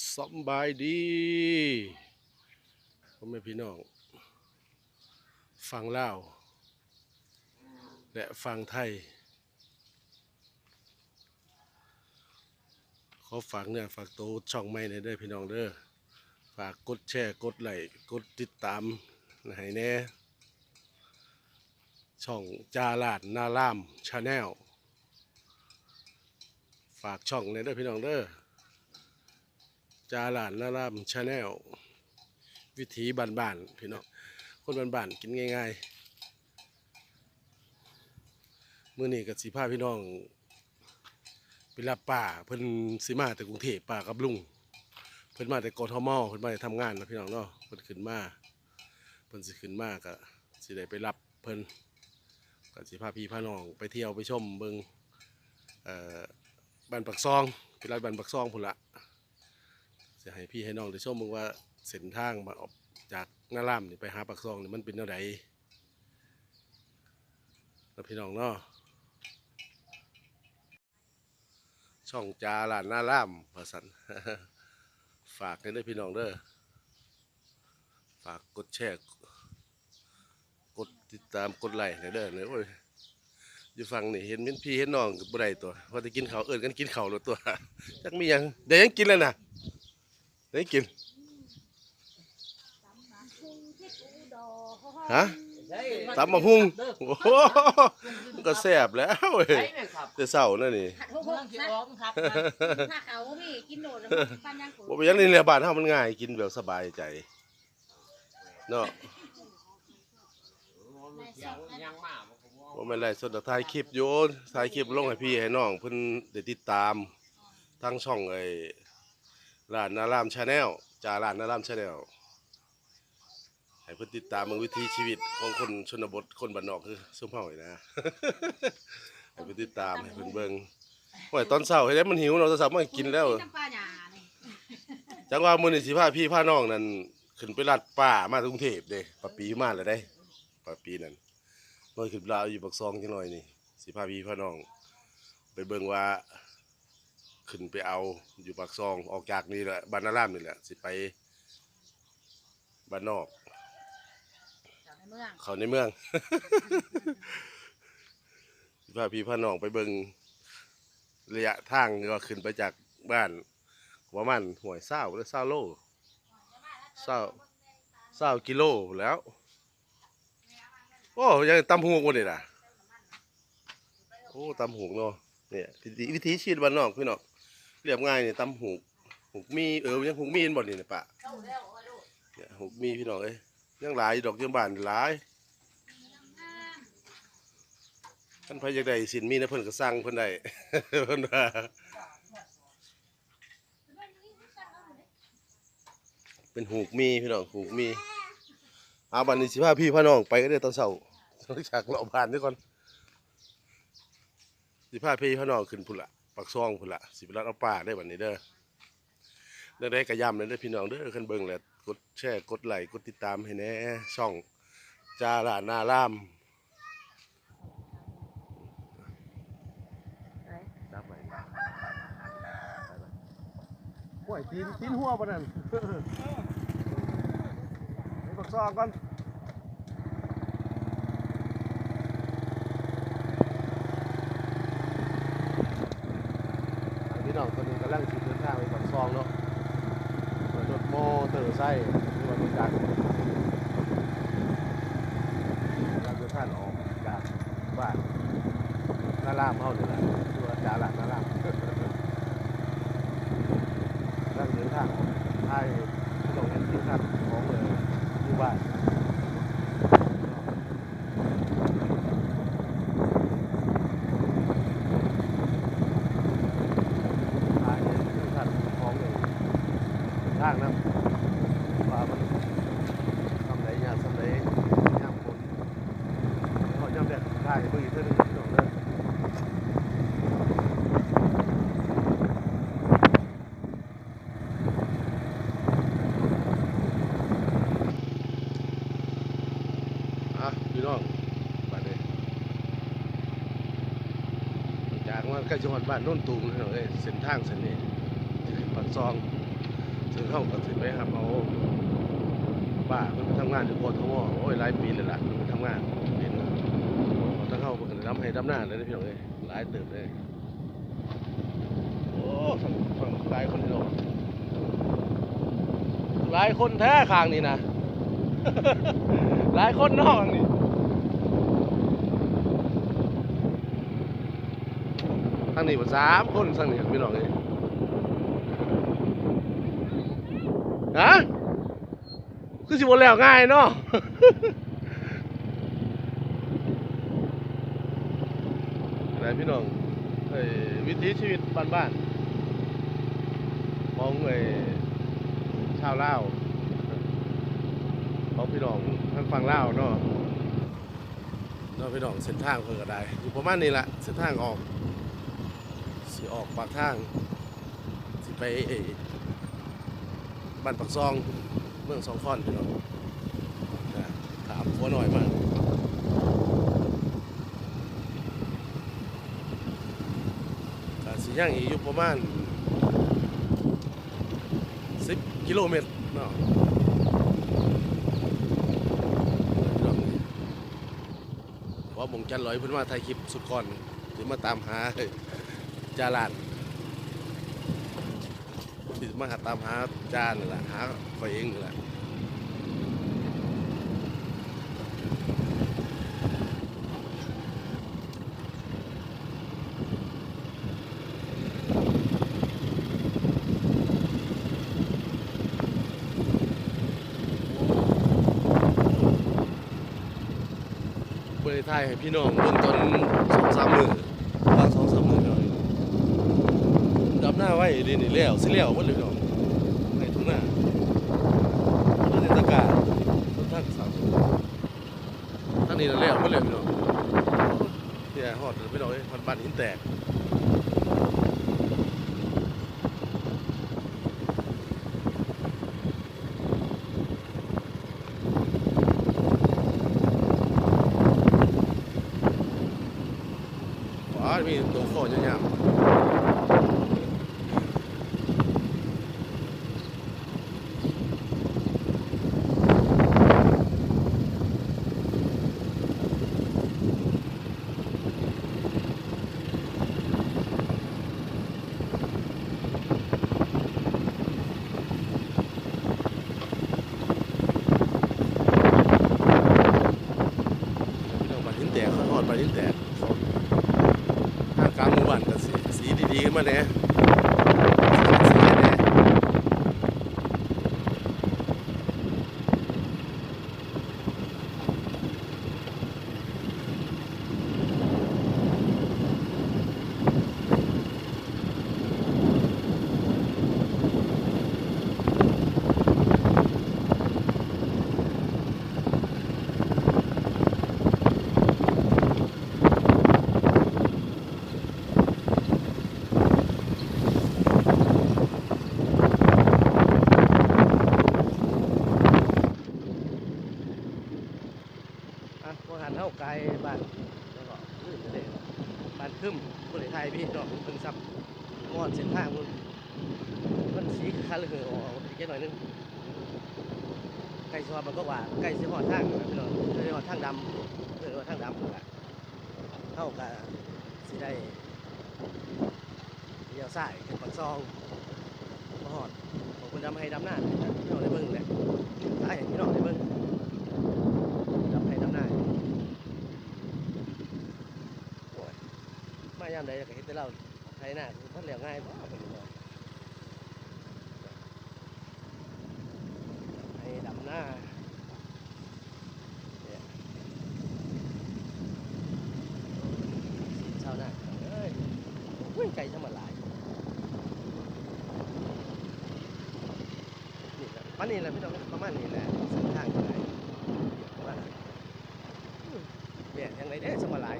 สบายดีพ่อแม่พี่น้อง ฟังลาวและฟังไทย ขอฝากเนื้อฝากตัวช่องใหม่ในเด้อพี่น้องเด้อ ฝากกดแชร์ กดไลค์ กดติดตามให้แน่ ช่องจาลาดนาลามชาแนล ฝากช่องในเด้อพี่น้องเด้อ จาลาดนาลามชาแนลวิถีบ้านๆพี่น้องคนบ้านๆกินง่ายๆมื้อนี้ก็สิพาพี่น้องไปรับป่าเพิ่นสิมาแต่กรุงเทพป่ากับลุงเพิ่นมาแต่กทมเพิ่นมาแต่ทำงานนะพี่น้องเนาะเพิ่นขึ้นมาเพิ่นสิขึ้นมาก็สิได้ไปรับเพิ่นก็สิพาพี่พาน้องไปเที่ยวไปชมเบิงบ้านปักซองไปรัดบ้านปักซองพุ่นละ จะให้พี่ให้น้องได้ชมเบิ่งว่าเส้นทางมาออกจากหน้าล่ามนี่ไปหาปักซองนี่มันเป็นแนวใดนะพี่น้องเนาะช่องจาลานหน้าล่ามพาสันฝากให้ด้วยพี่น้องเด้อฝากกดแชร์กดติดตามกดไลค์ให้เด้อเนี่ยโอ้ยอยู่ฟังนี่เห็นเป็นพี่เห็นน้องกับบ่ได้ตัวพอจะกินข้าวเอิ้นกันกินข้าวแล้วตัวจักมียังเดี๋ยวยังกินแล้วนะ เดี๋ยวยังกินฮะตำมะฮุ่งโอ้โหมันก็แซ่บแล้วเว้ยใช่ไหมครับแต่เช้านั่นนี่หัดหกหเมือกงที่นะอ้อมครับถ้าเขาพี่กินโดดแล้วปันยังขุบ่เป็นหยังนี่แหละบ้านเฮามันง่ายกินแบบสบายใจเนาะยังมาว่าไม่นไรสดดอกถ่ายคลิปโยนถ่ายคลิปลงให้พี่ให้น้องเพิ่นได้ติดตามทั้งช่องไอ้ ร้านนารามชาแนลจาร้านนารามชาแนลให้เพิ่นติดตามเบิ่งวิถีชีวิตของคนชนบทคนบ้านนอกคือซุมเฮานี่นะ ให้เพิ่นติดตามให้เพิ่อนเบิ่งโอ้ยตอนเช้าเฮ็ดให้วมันหิวเนาจะตอนเช้ามันกินแล้วน้ำปลาหยานี่จังว่ามื้อนี้สิพาพี่พาน้องนั่นขึ้นไปลัดป่ามาถึงกรุงเทพเด้ปะปีมาแล้วได้ปะปีนั้นน้อยขึ้นลาวอยู่ปักซองจังหน่อยนี่สิพาพี่พาน้อง ไปเบิ่งว่า ขึ้นไปเอาอยู่ปากซองออกจากนี่แหละบ้านนารามนี่แหละ สิไปบ้านนอก จากในเมืองเขาในเมืองสิพาพี่พาน้องไปเบิ่งระยะทางก็ขึ้นไปจากบ้านประมาณห่วยเศร้าหรือเศร้าโลเศร้าเศร้ากิโลแหล้ว โอ้ยังตำหูกวันนี้นะโอ้ตำหูกเนาะเนี่ยวิธีวิธีชีวิตบ้านนอกพี่น้อง เรียบง่ายเนี่ยตำหูกหูกมีเออยังหูกมีเห็นบ่เนี่นะปะเนี่ยหูกมีพี่น้องเอ้ยยังหลายดอกยังบานหลายท่านพายากได้สินมีนะเพิ่นก็สั่งเพิ่นได้เพิ่นว่าเป็นหูกมีพี่น้องหูกมีเอาบัดนี้สิพาพี่พาน้องไปก็ได้ตอนเช้าจากเราผ่านด้วยก่อนสิพาพี่พาน้องขึ้นพุ่นละ ปักซองพุ่นละสิไปรัดเอาป่าได้บัดนี้เด้อได้ได้กระยำเลยเด้พี่น้องเด้อขึ้นเบิ่งแหละกดแชร์กดไลค์กดติดตามให้แน่ช่องจาลานาลามดับไปโอ้ยตีนตีนหัวปะนั่นไปปักซองก่อน พี่ น้องคนนึงกำลังสิเดินทางไปปากซองเนาะรถโมเตอร์ไซค์ที่ว่ารู้จักกำลังเดินทางออกจากบ้านนาลามเฮานี่แหละที่ว่าจาละนาลามกำลังเดินทางออกไทยพี่น้องเห็นที่ทางของเลยหมู่บ้านไทยที่ทางของเลยทางนั้นว่ามันทำไรยามทำไรยามคนเขายามแดดไทยมือเท่านี้พี่น้องเลย อะพี่น้องบ้านนี้จากว่าใก ล้จังหวัดบ้านโน่นตูมเลยเอ้เส้นทางเส้นนี้จะขึ้นปากซองถึงห้องก็ถึงไปครับเอาป้าเพิ่นไปทำงานอยู่กทมโอ้ยหลายปีเลยล่ะเพิ่นไปทำงานเห็นเขาทั้งเข้าเพิ่นก็ได้รับให้ดำหน้าเลยนะพี่น้องเอ้ยหลายเติบเลยโอ้ฝั่งฝั่งหลายคนพี่น้องหลายคนแท้ข้างนี่นะ หลายคนนอกนี่ ทางนี้มันสามคนทางนี้พี่น้องเอ้ยฮะคือสิบวันแล้วง่ายเนาะอะไรพี่น้องเอ้ยวิถีชีวิตบ้านๆของไอ้ชาวลาวของพี่น้องท่างฝั่งลาเนาะเนาะพี่น้องเส้นทางเพิ่นก็ได้อยู่ประมาณนี้แหละเส้นทางออก สิออกปากทาง สิไปบ้านปักซองเมืองสองคอนพี่น้องนะถามหัวหน่อยมากก็สิย่างอีกอยู่ประมาณ10กิโลเมตรเนาะพี่น้องเพราะบงจันลอยเพิ่นมาถ่ายคลิปสุดก่อนหรือมาตามหา จาลานที่มาหาตามหาจานนั่แหละหาข่อยเองนั่แหละบริไทยให้พี่น้องเบิ่งตอนสองสามมือบางสองสามมือหน่อย ดีนี่แล้วสิแล้วบ่เลยพี่น้องในทุ่งนาแล้วในตะกร้ารต้นทางสามสิบทางนี้น่ะแล้วบ่เลยพี่น้องเนี่ยฮอดพี่น้องเอ้ยฮอดบ้านหินแตกว้ามีตัวข้อยาวๆ พี่น้องบ้านหินแตก เขาทอดบ้านหินแตกทางกลางหมู่บ้านก็สีสีดีๆมาเนี่ยแหน่อะบ่หันเฮาไกลบ้านแล้วก็ลื่นทะเลบ้านคึมบ่ได้ถ่ายพี่น้องเพิ่งซับงอนเส้นทางมันมันสีคันเหลือออกอีกแค่หน่อยนึงใกล้สิฮอดมันก็ว่าใกล้สิฮอดทางพี่น้องใกล้สิฮอดทางดำเออว่าทางดำนั่นล่ะเฮาก็สิได้เลี้ยวซ้ายขึ้นปากซองมาฮอดของคนดำให้ดำหน้าพี่น้องได้เบิ่งแหลยให้พี่น้องได้เบิ่ง ดำให้ดำหน้าโอ้ยมายามใดก็เห็นแต่เราไทยหน้าคือมันเหลียวง่ายบ่เป็นบ่ให้ดำหน้าเนี่ยชาวหน้าเอ้ยโอ้ยไก่ธรรมดายนี่แหละประมาณนี้แหละพี่น้องประมาณนี้แหละเส้นทางก็ได้ว่า เนี่ยยังไงเด้สมาหลาย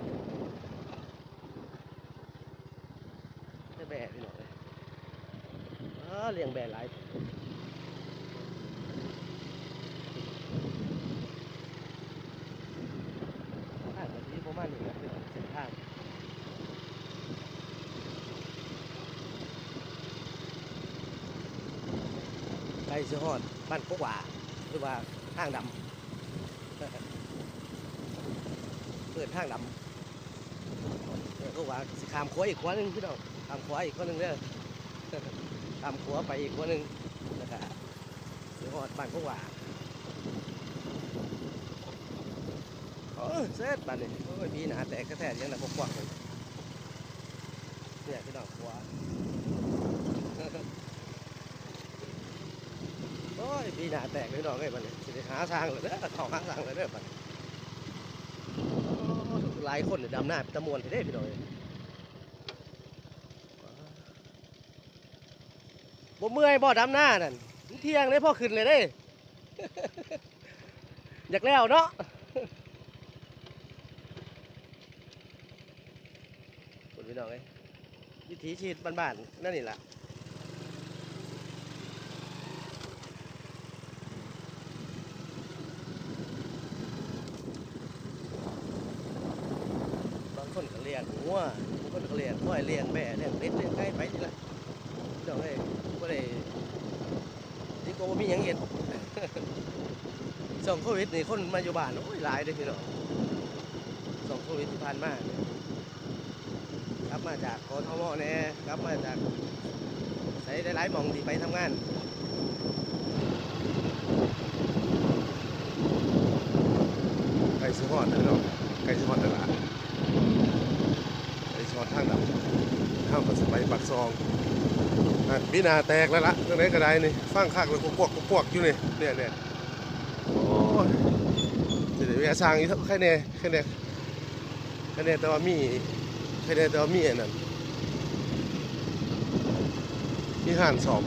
จะแบะพี่น้องเลย เลี้ยงแบะหลายทางแบบนี้ประมาณนี้นะพี่น้องเส้นทางกล้สิฮอดบ้านกกว่าหรือว่าทางดำเปิดทางดำเออก็ว่าสิขามขวาอีกขวาหนึงพี่น้องขามขวาอีกขวาหนึงเด้อ ขามขวไปอีกขัวหนึ่งแล้วก็สิฮอดบานกกหวาโอ้เสร็จบ้านนี้โอ้ยพี่หนาแตกกระแทกยังไงกกว้างเลยเนี่ยพี่น้องขัวโอ้ยปีหนาแตกเลยดอกไอ้บัดนี้สิได้หาทางเลยเด้อเข้าหาทางเลยเด้อบัดนี้โอ้หลายคนเนี่ยดำหน้าตะมวนไปเด้พี่น้องเอ้ย บ่เมื่อยบ่ดำหน้านั่นเที่ยงเลยพ่อขึ้นเลยเด้ อยากแล้วเนาะคนพี่น้องเอ้ยวิถีชีวิตบ้านๆนั่นนี่แหละบางคนก็เลี้ยงงัวบางคนก็เลี้ยงควายเลี้ยงแม่เลี้ยงเป็ดเลี้ยงไก่ไปนี่แหละ เจ้าเอ้ยบ่ได้ดีกว่าบ่มีหยังเฮ็ดส่งโควิดนี่คนมาอยู่บ้านโอ้ยหลายเด้อพี่น้องส่งโควิดที่ผ่านมาเนี่ยกลับมาจากกทมแน่กลับมาจากใส่หลายๆหม่องที่ไปทำงานไก่สิฮอดพี่น้องไก่สิฮอดตลาดไก่สิฮอดทางดำทางก็สิไปปักซอง ปีนาแตกแล้วล่ะจังไดก็ได้นี่ฟังคักเลยพวกๆพวกอยู่นี่เนี่ยเนี่ยโอ้ยสิได้แวะสร้างอีกแค่แน่แค่แน่แค่แน่แต่ว่ามีแค่แน่แต่ว่ามีอันนั้นมีห่านสอบ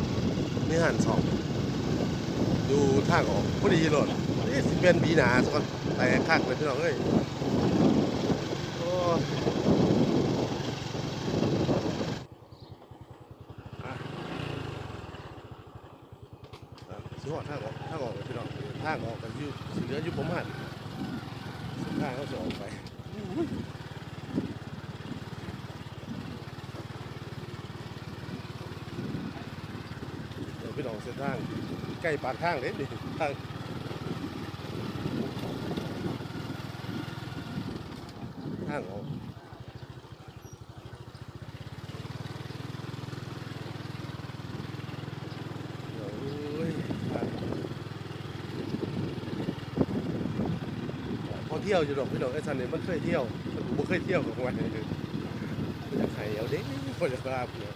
มีห่านสอบดูทางออกพอดีโลดนี่สิเป็นปีนาซะก่อนแตกคักเลยพี่น้องเอ้ยโอ้ยอะอะสิหอดทางออกทางออกเลยพี่น้องทางออกกันอยู่สิเหลืออยู่ผมหันทางเขาจะออกไปเดี๋ยว พี่น้องเส้นทางใกล้ปากทางเลยดิทางทางออกโอ้ยพอเที่ยวอยู่ดอกพี่ดอกไอ้ชันเนี่ยมันเคยเที่ยวมันบ่เคยเที่ยวกับวันนี้เลยมันจะไข่เอาเด้คนจะกราเนี่ย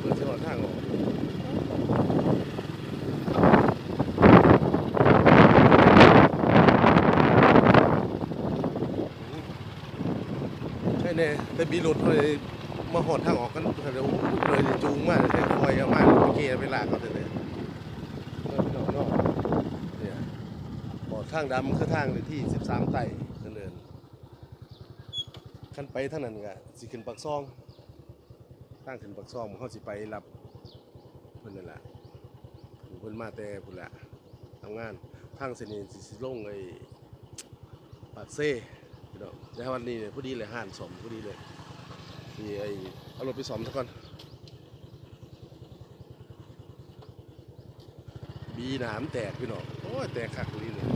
เปิดเส้นทางออก ใช่ แน่แต่มีรถเลยมาหอดทางออกกันเดี๋ยวเลยจูงมาเลยคอยเอามาเกียร์ไปลากเขาเลยเนี่ยบอดทางดำคือทางเลยที่ 13 ไต่เดินขั้นไปทางนั้นก็สิขึ้นปักซองทางขึ้นปักซองเขาสิไปรับเพิ่นนั่นแหละเพิ่นมาแต่พุ่นแหละทำงานทางเสนีสิสิลงไอ้ปากเซ่ พี่น้องในวันนี้เนี่ยพอดีเลยห่านสมพอดีเลยนี่ไอเอารถไปสอมซะก่อนบีหนามแตกพี่น้องโอ้ยแตกคักพอดีเลย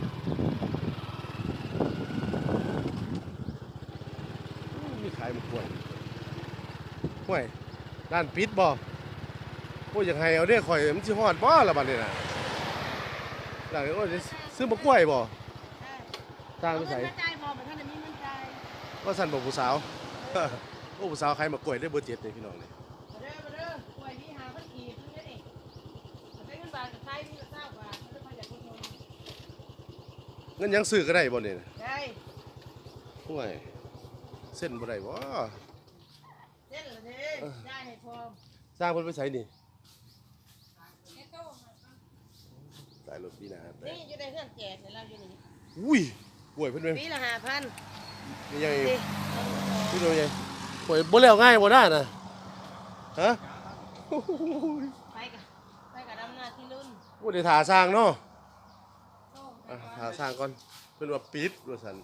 อู้มีขายหมกกล้วยห้วยด้านปิดบ่โอ้ยอยากให้เอาเด้ข่อยมันสิฮอดบ่ละบัดนี้น่ะหลังจากนั้นซื้อมะกล้วยบ่ทางไปใส่ ว่าสั่นบอกผู้สาวโอ้ผู้สาวใครมากล้วยได้เบอร์เจ็ดเลยพี่น้องเลยมาเด้อมาเด้อป่วยพี่หาพันกีบนี่นี่เอาได้เงินบาทกับไทยนี่ก็เศร้าบาทไม่ได้มาจากคนนเงินยังซื้อก็ได้บ่เนี่ยได้ห่วยเส้นบ่ได้บ่เส้นเหรอเด้ได้ให้พอสร้างเพิ่นไปใส่นี่แค่โต้มายรถปีหน้าแต่นี่อยู่ในเครื่องแจกเนี่ยเราอยู่นี่อุ้ยกล้วยเพิ่นเป็นปีละห้าพัน นี่ยังดิพี่น้องยังกล้วยบ่แล้วง่ายบ่ได้น่ะฮะโอ้โหไปกับไปกับดำนาที่รุ่นบ่ได้ท่าสร้างเนาะโต้อะท่าสร้างก่อนเพิ่นว่าปิดว่าซั่น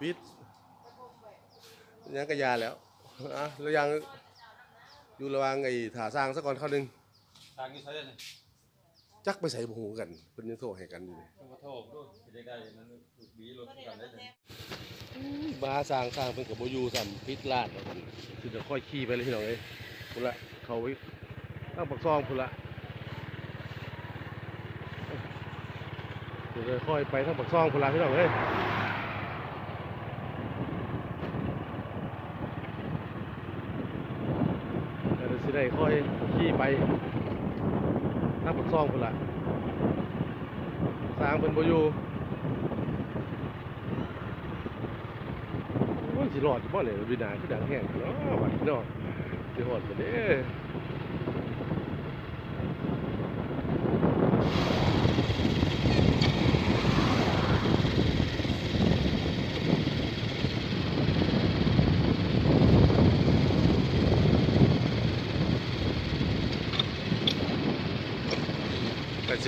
ปิดยังก็ยาแล้วอะแล้วยังอยู่ระหว่างไอ้ถาสร้างซะก่อนเข้าหนึงทางนี้ใช้เลย จักไปใส่บ่ฮู้กันเพิ่นยังโทรให้กันอยู่นี่ต้องขอโทษด้วยจะได้นั้นถูกบีรถกันได้เลยมาสร้างสร้างเพิ่นก็บ่อยู่ซ้ํพิษลาดแล้วกันคือจะค่อยขี่ไปเลยพี่น้องเอ้ยพุ่นละเข้าไว้ทางปากซองพุ่นละเดี๋ยวจะค่อยไปทางปากซองพุ่นละพี่น้องเอ้ยเดี๋ยวสิได้ค่อยขี่ไป ทางปากซองพุ่นละสร้างเพิ่นบอยู่โอ้ยสิรอดบ่เนี่ยวินาคือดังแห้งเนาะบัดเนาะสิฮอดกันเด้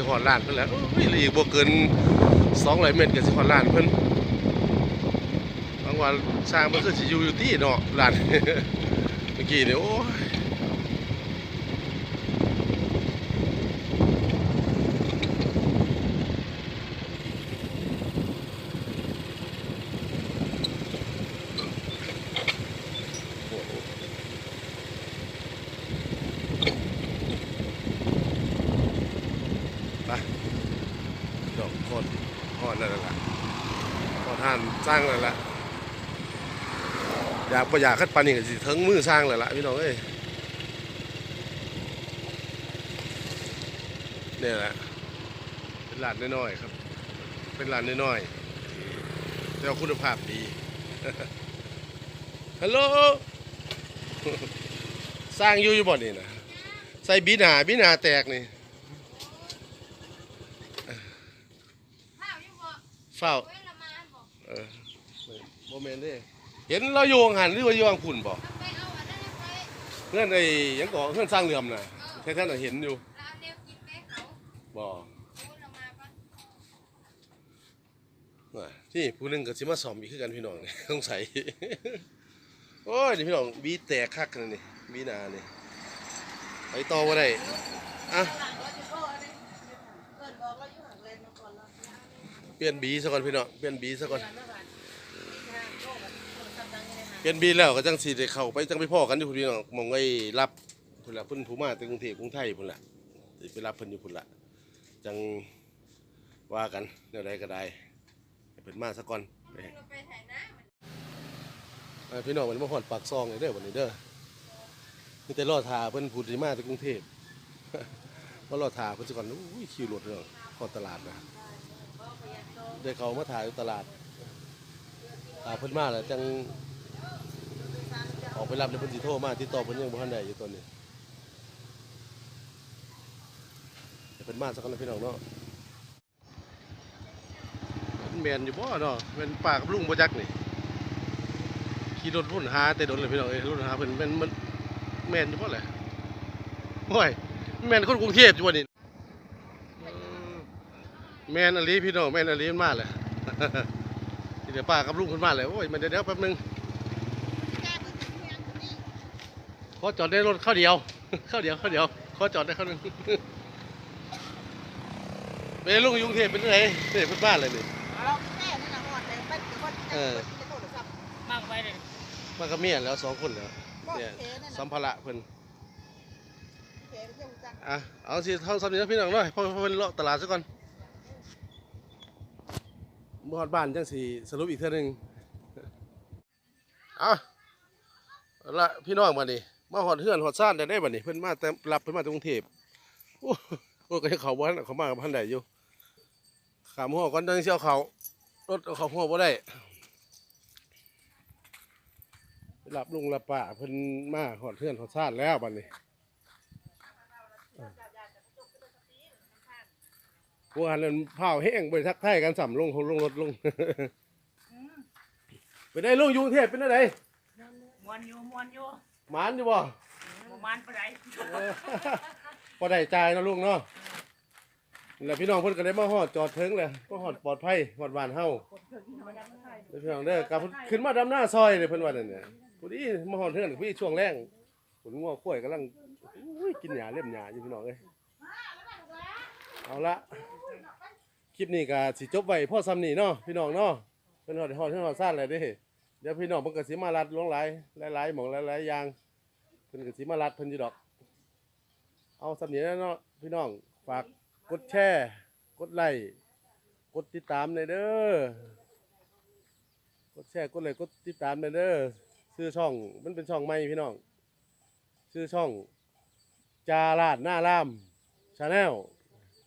ก็สิฮอดล้านเพิ่นแหล้วอุ้ยเหลืออีกบ่เกิน200เมตรก็สิฮอดล้านเพิ่นบางวันสร้างมันคือสิอยู่อยู่ที่เนาะล้านเมื่อกี้เนี่ยโอ้ยโอ้โหไปดอกโคตรพอดนั่นแหละ พอท่าน สร้างแล้วละอยากประหยัดขึ้นปานนี่ก็สิถึงมือสร้างแล้วละพี่น้องเอ้ยเนี่ยแหละเป็นหลานน้อยๆครับ เป็นหลานน้อยๆแต่ว่าคุณภาพดีฮัลโหลสร้างอยู่อยู่บ่นี่นะใส่บีหนาบีหนาแตกนี่ข้าวยังบ่เฝ้า เว้นละมาบ่ เออ โมเมนเด้เห็นเราโยงหันหรือว่าโยงขุ่นบ่ทำไปเอาอันนั้นไปเพื่อนไอ้หยังก่อเพื่อนสร้างเรือมน่ะแค่ท่านน่ะเห็นอยู่แล้วเอาแนวกินไปเขาบ่ที่ผู้นึงก็สิมาสอมอีกคือกันพี่น้องนี่สงสัยโอ้ยนี่พี่น้องบีแตกคักนั่นนี่บีนานี่ไปต่อบ่ได้อะเปลี่ยนบีซะก่อนพี่น้องเปลี่ยนบีซะก่อน เปลี่ยนบีแล้วก็จังสิได้เข้าไปจังไปพ้อกันอยู่พุ่นพี่น้องมองไว้รับพุ่นละเพิ่นผู้มาจากกรุงเทพกรุงไทยพุ่นละสิไปรับเพิ่นอยู่พุ่นล่ะจังว่ากันแนวใดก็ได้ให้เพิ่นมาซะก่อนไปไปถ่ายน้ำเออพี่น้องมันมาหอดปากซองเลยเด้อวันนี้เด้อมีแต่รอทาเพิ่นพูดสิมาจากกรุงเทพมารอทาเพิ่นสิก่อนอุ้ยคิวรถเนาะเข้อตลาดนะได้เขามาถ่ายอยู่ตลาดตาเพิ่นมาแล้วจัง ออกไปรับแล้วเพิ่นสิโทรมาติดต่อเพิ่นยังบ่ทันได้อยู่ตอนนี้เพิ่นมาสักคนนะพี่น้องเนาะแมนอยู่บ่เนาะแม่นป้ากับลุงบ่จักนี่ขี่รถรุ่นหาแต่โดนเลยพี่น้องเอ้ยรุ่นหาเพิ่นแม่นมันแมนอยู่บ่แหละโอ้ยแมนคนกรุงเทพอยู่บ่นี่แมนอลีพี่น้องแมนอลีมันมาแหละเดี๋ยวป้ากับลุงเพิ่นมาเลยโอ้ยมันเดี๋ยวเดี๋ยวแป๊บนึง ขอจอดในรถเข้าเดียวเข้าเดียวเข้าเดียวขอจอดได้เข้านึงเป็นไงลุงอยู่กรุงเทพเป็นไงเนี่ยเพิ่นบ้านเลยนี่เราแค่นั่นแหละหอดเลยไม่ถึงว่าเออจะโทรศัพท์มากไปเลยมากับเมียแล้วสองคนแล้วบอกเนี่ยเทนั่นสัน่ะมภาระเพิ่นเทเที่ยวจังอะเอาสิเท่าสำเนียงพี่น้องหน่อยเพอเพิ่นเลาะตลาดซะก่อนบ่ฮอดบ้านจังสิสรุปอีกเทื่อหนึงเอาเอาละพี่น้องบัดนี้ มาฮอดเฮือนฮอดซ่านได้ได้บัดนี้เพิ่นมาแต่รับเพิ่นมาจากกรุงเทพโอ้โหก็ให้เขาบ่ทันเขามากับพันได้อยู่ขามหัวก่อนจังสิเอาเขารถเอาเขาหัวบ่ได้ไปรับลุงรับป้าเพิ่นมาฮอดเฮือนฮอดซ่านแล้วบัดนี้พวกอันนั้นเผาแห้งไปทักทายกันสัมลงลงรถลงไปได้ลุงอยกรุงเทพเป็นอะไรมวนอยู่มวนอยู่ หมานอยู่บ่หมู่บ้านปะไดเออพอได้จ่ายเนาะลุงเนาะแล้วพี่น้องเพิ่นก็ได้มาฮอดจอดเทิงเลยก็ฮอดปลอดภัยฮอดบ้านเฮาเด้อพี่น้องเด้อกลับขึ้นมาดำหน้าซอยเลยเพิ่นว่านั่นเนี่ยมพอดีมาหอนเทือนพี่ช่วงแรงฝนงัวข้วยกำลังอุ้ยกินหญ้าเล่มหญ้าอยู่พี่น้องเอ้ยเอาละคลิปนี้ก็สิจบไว้พ่อซ้ำนี่เนาะพี่น้องเนาะเพิ่นฮอดฮอดเพิ่นฮอดซ่านเลยเด้ เดี๋ยวพี่น้องเพิ่นก็สิมารัดลงหลายหลายๆหม่องหลายๆอย่างเพิ่นก็สิมารัดเพิ่นอยู่ดอก เอาซ้ำนี่แล้วเนาะพี่น้องฝากกดแชร์กดไลค์กดติดตามเลยเด้อกดแชร์กดไลค์กดติดตามเลยเด้อชื่อช่องมันเป็นช่องใหม่พี่น้องชื่อช่อง จาราดหน้ารามชาแนล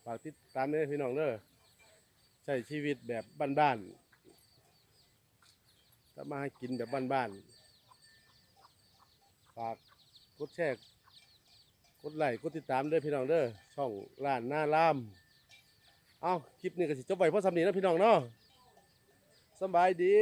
ฝากติดตามเลยพี่น้องเด้อใช้ชีวิตแบบบ้านๆำมาให้กินแบบบ้านๆฝากกดแชร์กดไลค์กดติดตามเด้อพี่น้องเด้อช่องร้านหน้ารามเอาคลิปนี้ก็สิจบไปเพราะสำนีนะพี่น้องเนาะสบายดี